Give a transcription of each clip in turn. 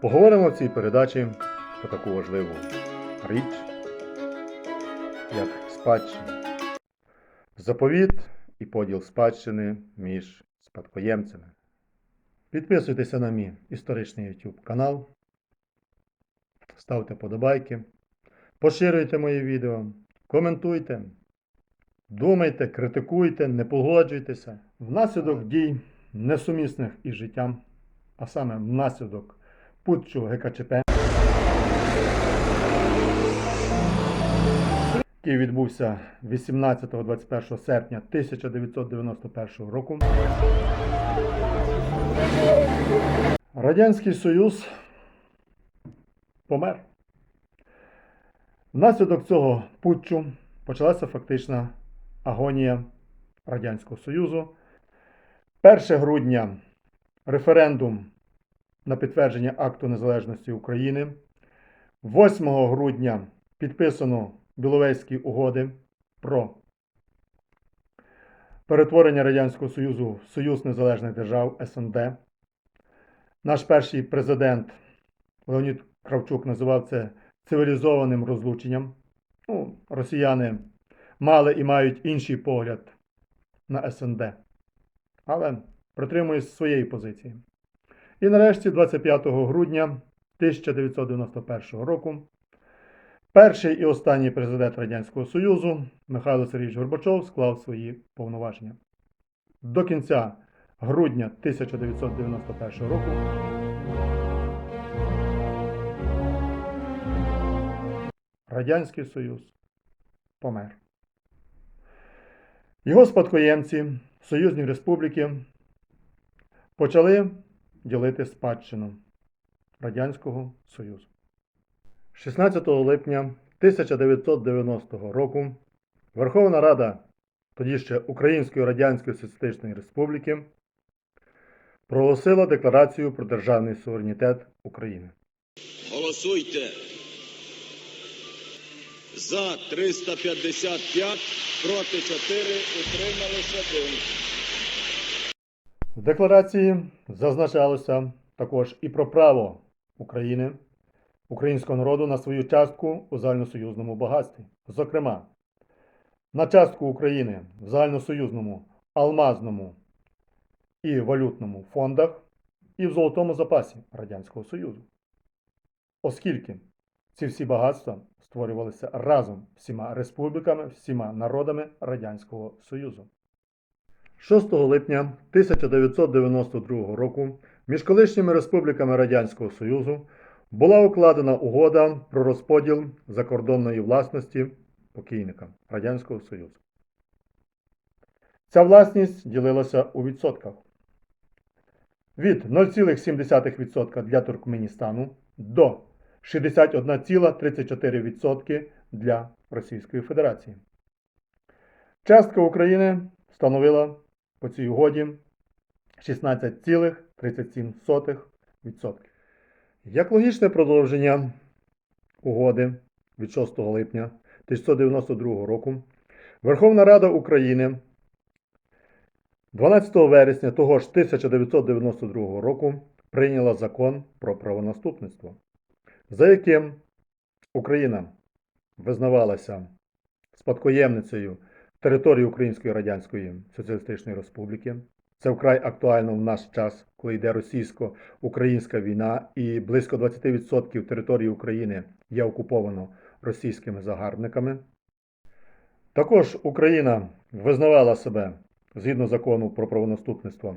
Поговоримо в цій передачі про таку важливу річ, як спадщина. Заповіт і поділ спадщини між спадкоємцями. Підписуйтеся на мій історичний YouTube канал, ставте подобайки, поширюйте мої відео, коментуйте, думайте, критикуйте, не погоджуйтеся. Внаслідок дій несумісних із життям, а саме внаслідок путчу ГКЧП, який відбувся 18-21 серпня 1991 року. Радянський Союз помер. Внаслідок цього путчу почалася фактична агонія Радянського Союзу. 1 грудня референдум на підтвердження акту незалежності України. 8 грудня підписано Біловезькі угоди про перетворення Радянського Союзу в Союз Незалежних Держав СНД. Наш перший президент Леонід Кравчук називав це цивілізованим розлученням. Ну, росіяни мали і мають інший погляд на СНД, але притримуюсь своєї позиції. І нарешті, 25 грудня 1991 року, перший і останній президент Радянського Союзу Михайло Сергійович Горбачов склав свої повноваження. До кінця грудня 1991 року Радянський Союз помер. Його спадкоємці, союзні республіки, почали ділити спадщину Радянського Союзу. 16 липня 1990 року Верховна Рада тоді ще Української Радянської Соціалістичної Республіки проголосила Декларацію про державний суверенітет України. Голосуйте. За 355, проти 4, утрималися 1. В декларації зазначалося також і про право України, українського народу на свою частку у загальносоюзному багатстві. Зокрема, на частку України в загальносоюзному алмазному і валютному фондах і в золотому запасі Радянського Союзу. Оскільки ці всі багатства створювалися разом всіма республіками, всіма народами Радянського Союзу. 6 липня 1992 року між колишніми республіками Радянського Союзу була укладена угода про розподіл закордонної власності покійника Радянського Союзу. Ця власність ділилася у відсотках від 0,7% для Туркменістану до 61,34% для Російської Федерації. Частка України становила по цій угоді 16,37%. Як логічне продовження угоди від 6 липня 1992 року, Верховна Рада України 12 вересня того ж 1992 року прийняла закон про правонаступництво, за яким Україна визнавалася спадкоємницею території Української Радянської Соціалістичної Республіки. Це вкрай актуально в наш час, коли йде російсько-українська війна, і близько 20% території України є окуповано російськими загарбниками. Також Україна визнавала себе згідно закону про правонаступництво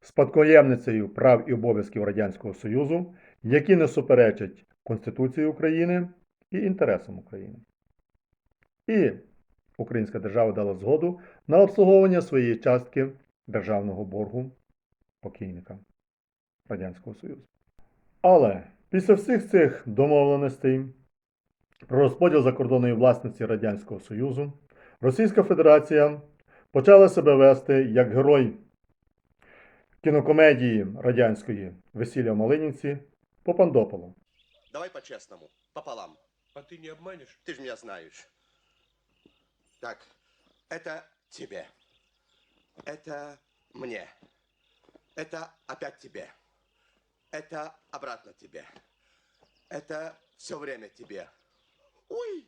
спадкоємницею прав і обов'язків Радянського Союзу, які не суперечать Конституції України і інтересам України. І Українська держава дала згоду на обслуговування своєї частки державного боргу покійника Радянського Союзу. Але після всіх цих домовленостей про розподіл закордонної власності Радянського Союзу Російська Федерація почала себе вести як герой кінокомедії радянської Весілля в Малинівці Попандополу. Давай по-честному, пополам. А ты не обманешь? Ты же меня знаешь. Так, это тебе. Это мне. Это опять тебе. Это обратно тебе. Это все время тебе. Ой!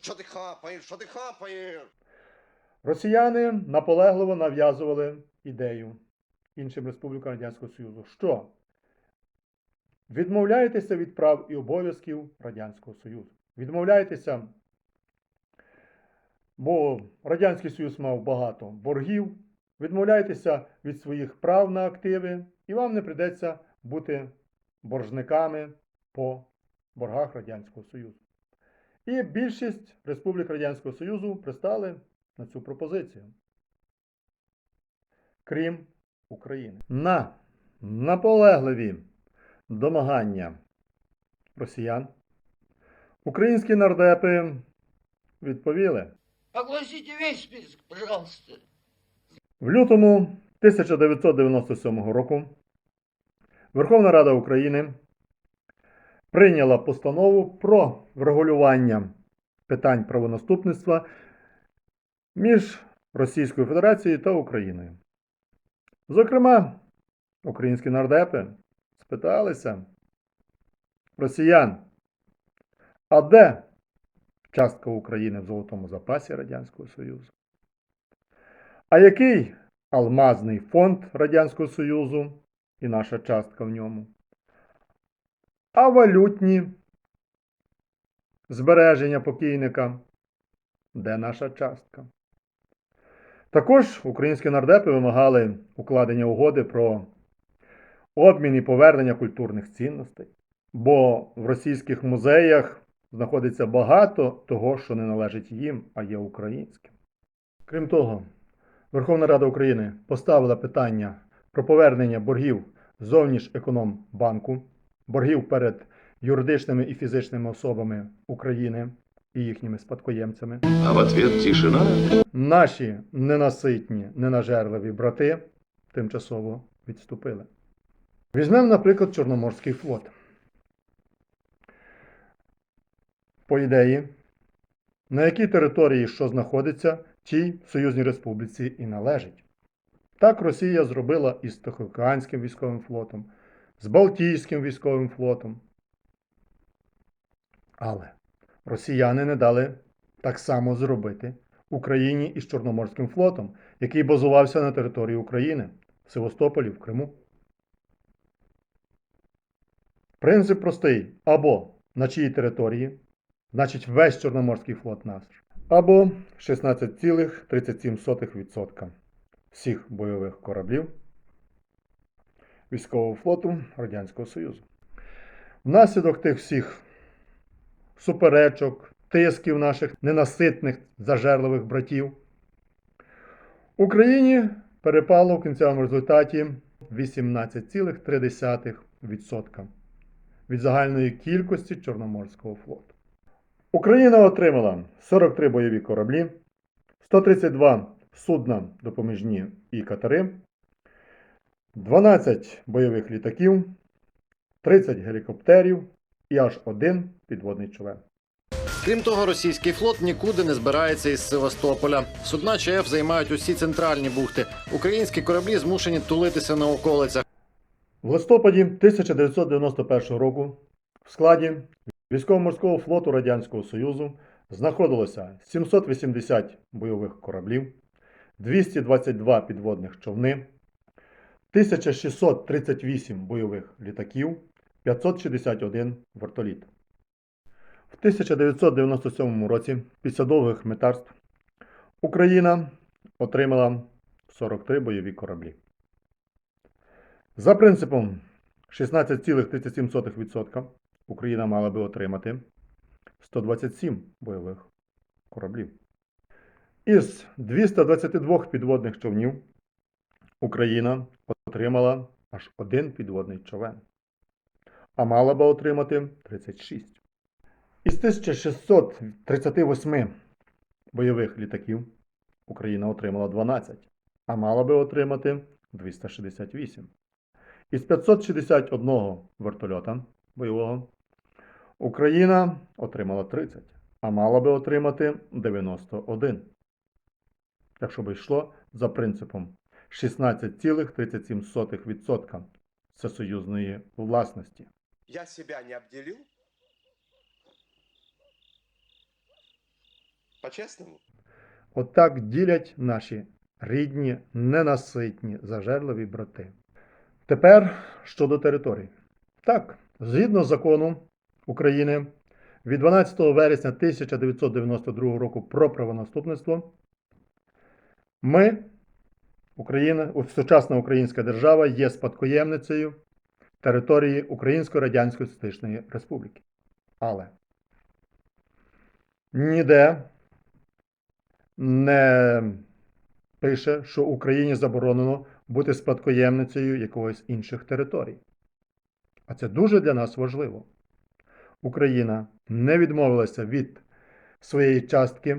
Что ты хапаешь? Что ты хапаешь? Росіяни наполегливо нав'язували ідею іншим республікам Радянського Союзу, що відмовляєтеся від прав і обов'язків Радянського Союзу. Відмовляєтеся, бо Радянський Союз мав багато боргів. Відмовляєтеся від своїх прав на активи, і вам не прийдеться бути боржниками по боргах Радянського Союзу. І більшість республік Радянського Союзу пристали на цю пропозицію. Крім України. На наполегливі домагання росіян українські нардепи відповіли. Огласите весь список, пожалуйста. В лютому 1997 року Верховна Рада України прийняла постанову про врегулювання питань правонаступництва між Російською Федерацією та Україною. Зокрема, українські нардепи спиталися росіян, а де частка України в золотому запасі Радянського Союзу? А який алмазний фонд Радянського Союзу і наша частка в ньому? А валютні збереження покійника, де наша частка? Також українські нардепи вимагали укладення угоди про обмін і повернення культурних цінностей, бо в російських музеях знаходиться багато того, що не належить їм, а є українським. Крім того, Верховна Рада України поставила питання про повернення боргів зовнішекономбанку, боргів перед юридичними і фізичними особами України і їхніми спадкоємцями. А в ответ тишина. Наші ненаситні, ненажерливі брати тимчасово відступили. Візьмемо, наприклад, Чорноморський флот. По ідеї, на якій території що знаходиться, тій Союзній Республіці і належить. Так Росія зробила із Тихоокеанським військовим флотом, з Балтійським військовим флотом. Але росіяни не дали так само зробити Україні із Чорноморським флотом, який базувався на території України в Севастополі в Криму. Принцип простий: або на чиїй території, значить весь Чорноморський флот наш, або 16,37% всіх бойових кораблів військового флоту Радянського Союзу. Внаслідок тих всіх суперечок, тисків наших ненаситних зажерливих братів, Україні перепало в кінцевому результаті 18,3% від загальної кількості Чорноморського флоту. Україна отримала 43 бойові кораблі, 132 судна допоміжні і катери, 12 бойових літаків, 30 гелікоптерів і аж один підводний човен. Крім того, російський флот нікуди не збирається із Севастополя. Судна ЧФ займають усі центральні бухти. Українські кораблі змушені тулитися на околицях. В листопаді 1991 року в складі військово-морського флоту Радянського Союзу знаходилося 780 бойових кораблів, 222 підводних човни, 1638 бойових літаків, 561 вертоліт. В 1997 році, після довгих метарств, Україна отримала 43 бойові кораблі. За принципом 16,37% Україна мала би отримати 127 бойових кораблів. Із 222 підводних човнів Україна отримала аж один підводний човен, а мала би отримати 36. Із 1638 бойових літаків Україна отримала 12, а мала би отримати 268. Із 561 вертольота бойового Україна отримала 30, а мала би отримати 91. Якщо би йшло за принципом 16,37%. всесоюзної власності. Я себя не обделил? По-честному? Отак ділять наші рідні, ненаситні, зажерливі брати. Тепер щодо територій. Так, згідно закону України від 12 вересня 1992 року про правонаступництво, ми, Україна, сучасна українська держава, є спадкоємницею території Української Радянської Соціалістичної Республіки. Але ніде не пише, що Україні заборонено бути спадкоємницею якогось інших територій. А це дуже для нас важливо. Україна не відмовилася від своєї частки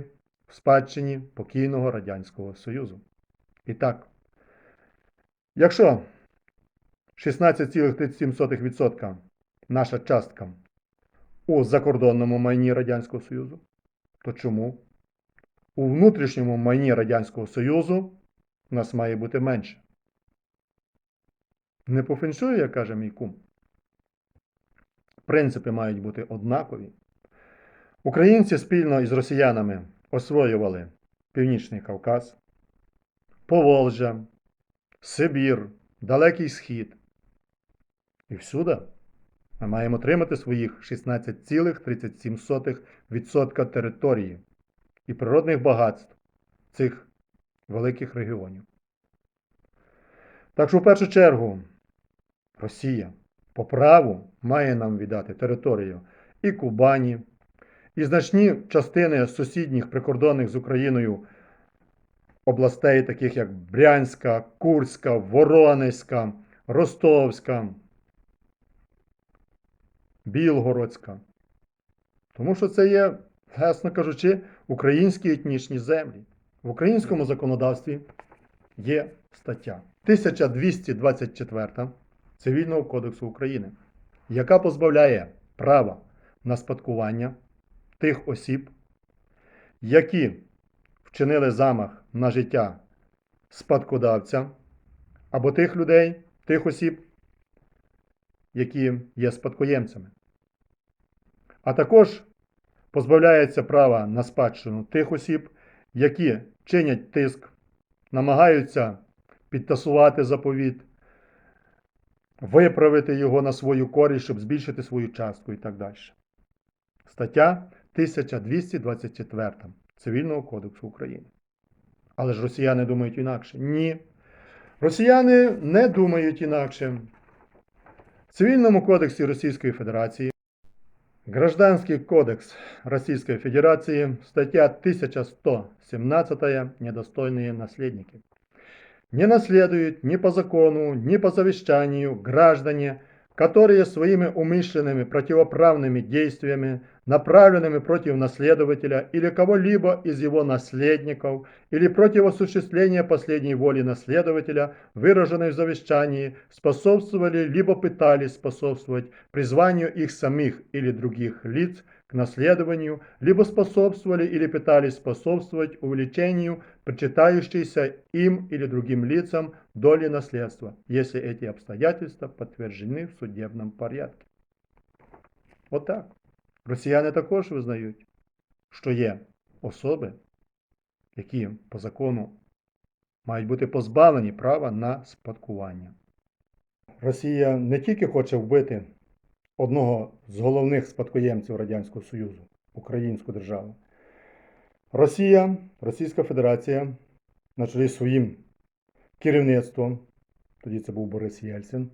в спадщині покійного Радянського Союзу. І так, якщо 16,37% наша частка у закордонному майні Радянського Союзу, то чому у внутрішньому майні Радянського Союзу нас має бути менше. Не по феншую, як каже мій кум. Принципи мають бути однакові. Українці спільно із росіянами освоювали Північний Кавказ, Поволжя, Сибір, Далекий Схід. І всюди ми маємо отримати своїх 16,37% території і природних багатств цих великих регіонів. Так що, в першу чергу, Росія по праву має нам віддати територію і Кубані, і значні частини сусідніх прикордонних з Україною областей, таких як Брянська, Курська, Воронезька, Ростовська, Білгородська. Тому що це є, власно кажучи, українські етнічні землі. В українському законодавстві є стаття 1224 Цивільного кодексу України, яка позбавляє права на спадкування тих осіб, які вчинили замах на життя спадкодавця, або тих людей, тих осіб, які є спадкоємцями. А також позбавляється права на спадщину тих осіб, які чинять тиск, намагаються підтасувати заповіт, виправити його на свою користь, щоб збільшити свою частку і так далі. Стаття 1224 Цивільного кодексу України. Але ж росіяни думають інакше. Ні. Росіяни не думають інакше. В Цивільному кодексі Російської Федерації Гражданский кодекс Российской Федерации, статья 1117 «Недостойные наследники». Не наследуют ни по закону, ни по завещанию граждане, которые своими умышленными противоправными действиями, направленными против наследователя или кого-либо из его наследников, или против осуществления последней воли наследователя, выраженной в завещании, способствовали либо пытались способствовать призванию их самих или других лиц к наследованию, либо способствовали или пытались способствовать увеличению причитающейся им или другим лицам доли наследства, если эти обстоятельства подтверждены в судебном порядке. Отак. Росіяни також визнають, що є особи, які по закону мають бути позбавлені права на спадкування. Росія не тільки хоче вбити одного з головних спадкоємців Радянського Союзу, Українську державу. Росія, Російська Федерація, на чолі своїм керівництвом, тоді це був Борис Єльцин,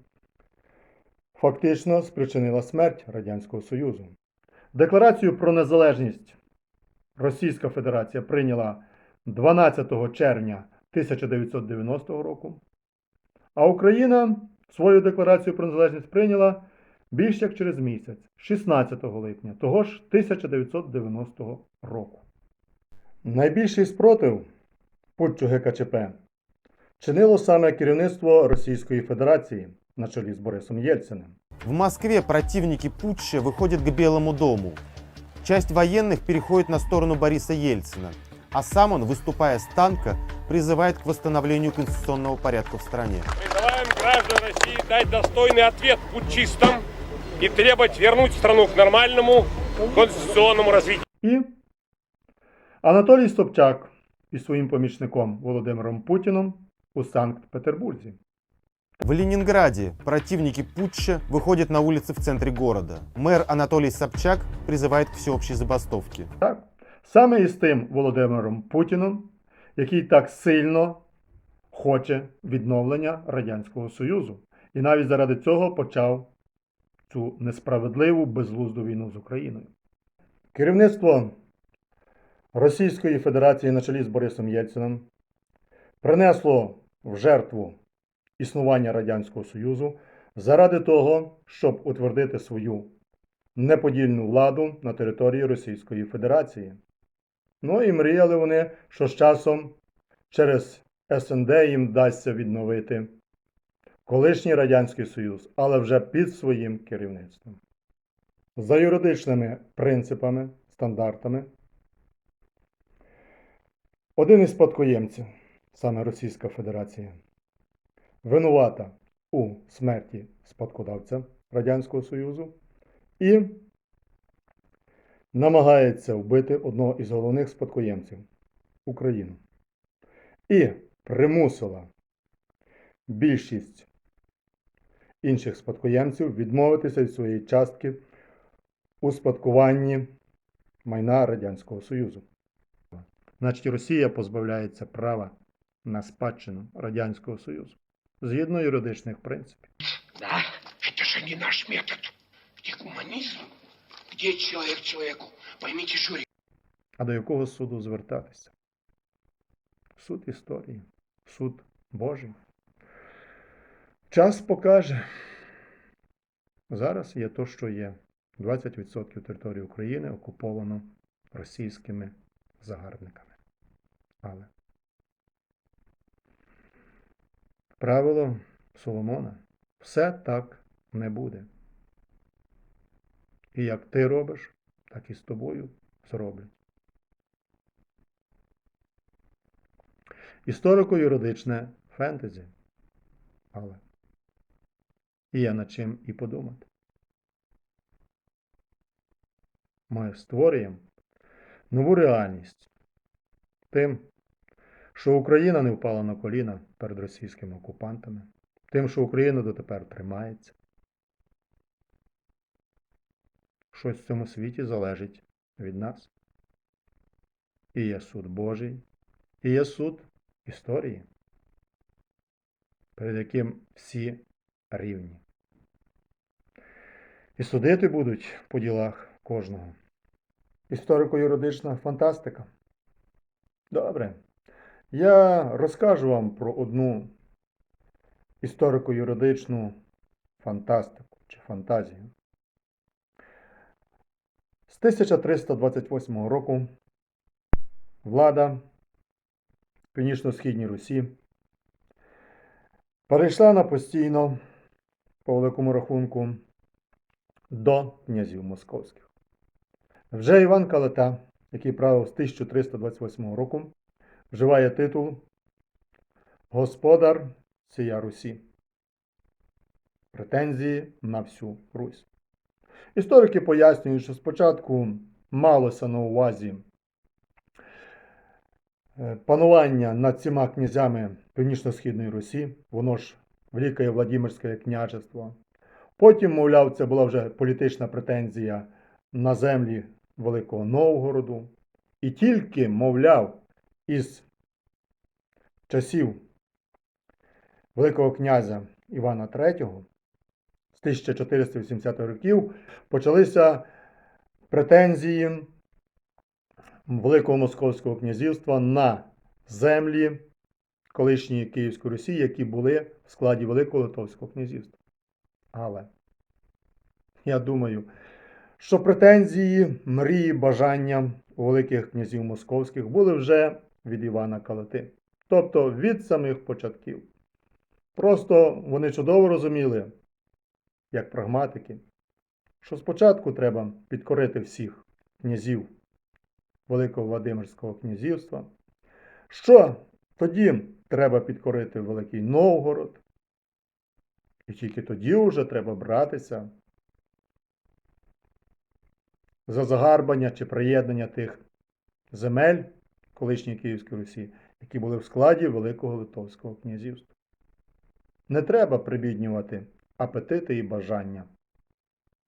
фактично спричинила смерть Радянського Союзу. Декларацію про незалежність Російська Федерація прийняла 12 червня 1990 року, а Україна свою декларацію про незалежність прийняла більш як через місяць, 16 липня того ж 1990 року. Найбільший спротив путчу ГКЧП чинило саме керівництво Російської Федерації на чолі з Борисом Єльциним. В Москве противники путча выходят к Белому дому. Часть военных переходит на сторону Бориса Ельцина, а сам он, выступая с танка, призывает к восстановлению конституционного порядка в стране. Призываем граждан России дать достойный ответ путчистам и требовать вернуть страну к нормальному конституционному развитию. І Анатолій Собчак із своїм помічником Володимиром Путіном у Санкт-Петербурзі. В Ленинграде противники путча выходят на улицы в центре города. Мэр Анатолий Собчак призывает к всеобщей забастовке. Так? Саме із тим Володимиром Путіном, який так сильно хоче відновлення Радянського Союзу. І навіть заради цього почав цю несправедливу безглузду війну з Україною. Керівництво Російської Федерації на чолі з Борисом Єльцином принесло в жертву існування Радянського Союзу заради того, щоб утвердити свою неподільну владу на території Російської Федерації. Ну і мріяли вони, що з часом через СНД їм вдасться відновити колишній Радянський Союз, але вже під своїм керівництвом. За юридичними принципами, стандартами, один із спадкоємців, саме Російська Федерація, винувата у смерті спадкодавця Радянського Союзу і намагається вбити одного із головних спадкоємців Україну. І примусила більшість інших спадкоємців відмовитися від своєї частки у спадкуванні майна Радянського Союзу. Значить, Росія позбавляється права на спадщину Радянського Союзу згідно юридичних принципів. Да, это же не наш метод. Где гуманизм? Где человек человеку? Поймите, Шурик. А до якого суду звертатися? Суд історії, суд Божий. Час покаже. Зараз є то, що є. 20% території України окуповано російськими загарбниками. Але правило Соломона все так не буде. І як ти робиш, так і з тобою зроблять. Історико-юридичне фентезі. Але є над чим і подумати. Ми створюємо нову реальність тим, що Україна не впала на коліна перед російськими окупантами, тим, що Україна дотепер тримається. Щось в цьому світі залежить від нас. І є суд Божий, і є суд історії, перед яким всі рівні. І судити будуть по ділах кожного. Історико-юридична фантастика. Добре. Я розкажу вам про одну історико-юридичну фантастику чи фантазію. З 1328 року влада Північно-Східній Русі перейшла на постійно, по великому рахунку, до князів московських. Вже Іван Калета, який правив з 1328 року, вживає титул Господар сія Русі. Претензії на всю Русь. Історики пояснюють, що спочатку малося на увазі е, панування над всіма князями Північно-Східної Русі, воно ж Велике Владимирське княжество. Потім, мовляв, це була вже політична претензія на землі Великого Новгороду. І тільки, мовляв, із часів Великого князя Івана III з 1480 років почалися претензії Великого Московського князівства на землі колишньої Київської Русі, які були в складі Великого Литовського князівства. Але я думаю, що претензії, мрії, бажання великих князів московських були вже від Івана Калити, тобто від самих початків. Просто вони чудово розуміли, як прагматики, що спочатку треба підкорити всіх князів Великого Владимирського князівства, що тоді треба підкорити Великий Новгород, І тільки тоді вже треба братися за загарбання чи приєднання тих земель колишньої Київської Русі, які були в складі Великого Литовського князівства. Не треба прибіднювати апетити і бажання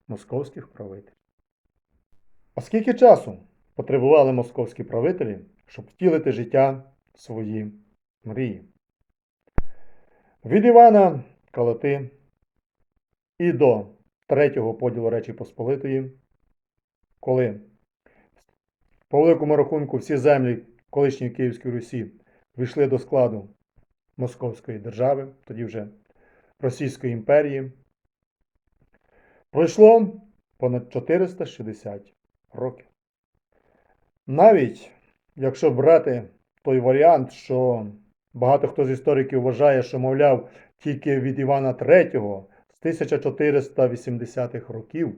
московських правителів. А скільки часу потребували московські правителі, щоб втілити життя свої мрії? Від Івана Калити і до третього поділу Речі Посполитої, коли по великому рахунку всі землі колишньої Київської Русі війшли до складу Московської держави, тоді вже Російської імперії, пройшло понад 460 років. Навіть якщо брати той варіант, що багато хто з істориків вважає, що, мовляв, тільки від Івана III з 1480-х років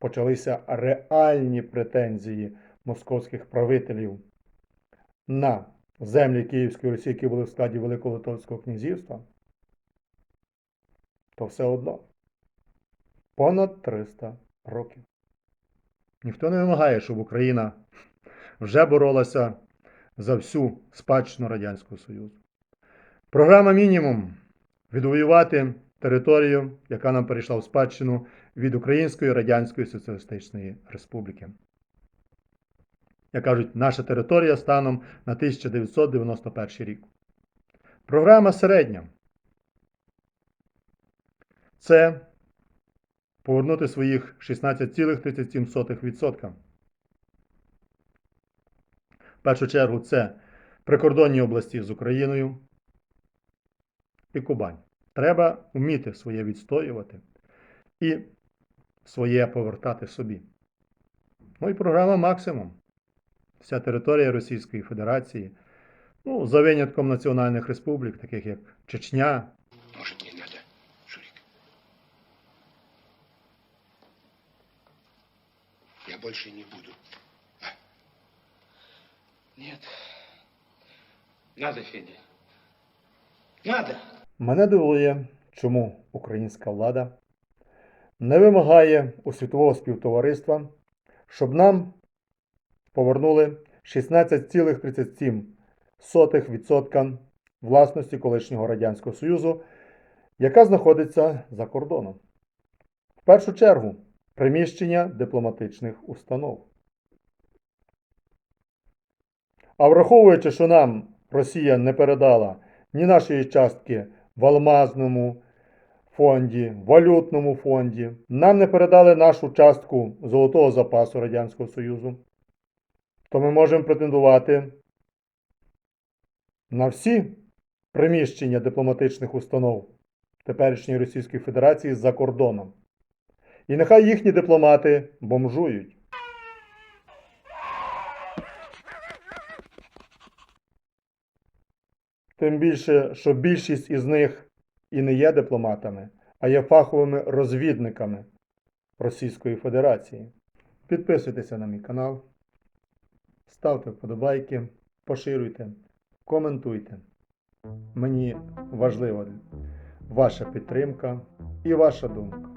почалися реальні претензії московських правителів на землі Київської Русі, які були в складі Великого Литовського князівства, то все одно понад 300 років. Ніхто не вимагає, щоб Україна вже боролася за всю спадщину Радянського Союзу. Програма мінімум відвоювати територію, яка нам перейшла в спадщину від Української Радянської Соціалістичної Республіки. Як кажуть, наша територія станом на 1991 рік. Програма середня. Це повернути своїх 16,37%. В першу чергу це прикордонні області з Україною і Кубань. Треба вміти своє відстоювати і своє повертати собі. Ну і програма максимум. Вся територія Російської Федерації, ну, за винятком національних республік, таких як Чечня, Может, не надо, Шурик? Я больше не буду. Нет. Надо, Федя. Надо. Мене дивує, чому українська влада не вимагає у світового співтовариства, щоб нам повернули 16,37% власності колишнього Радянського Союзу, яка знаходиться за кордоном. В першу чергу приміщення дипломатичних установ. А враховуючи, що нам Росія не передала ні нашої частки в алмазному фонді, валютному фонді, нам не передали нашу частку золотого запасу Радянського Союзу, то ми можемо претендувати на всі приміщення дипломатичних установ теперішньої Російської Федерації за кордоном. І нехай їхні дипломати бомжують. Тим більше, що більшість із них і не є дипломатами, а є фаховими розвідниками Російської Федерації. Підписуйтеся на мій канал, ставте вподобайки, поширюйте, коментуйте. Мені важлива ваша підтримка і ваша думка.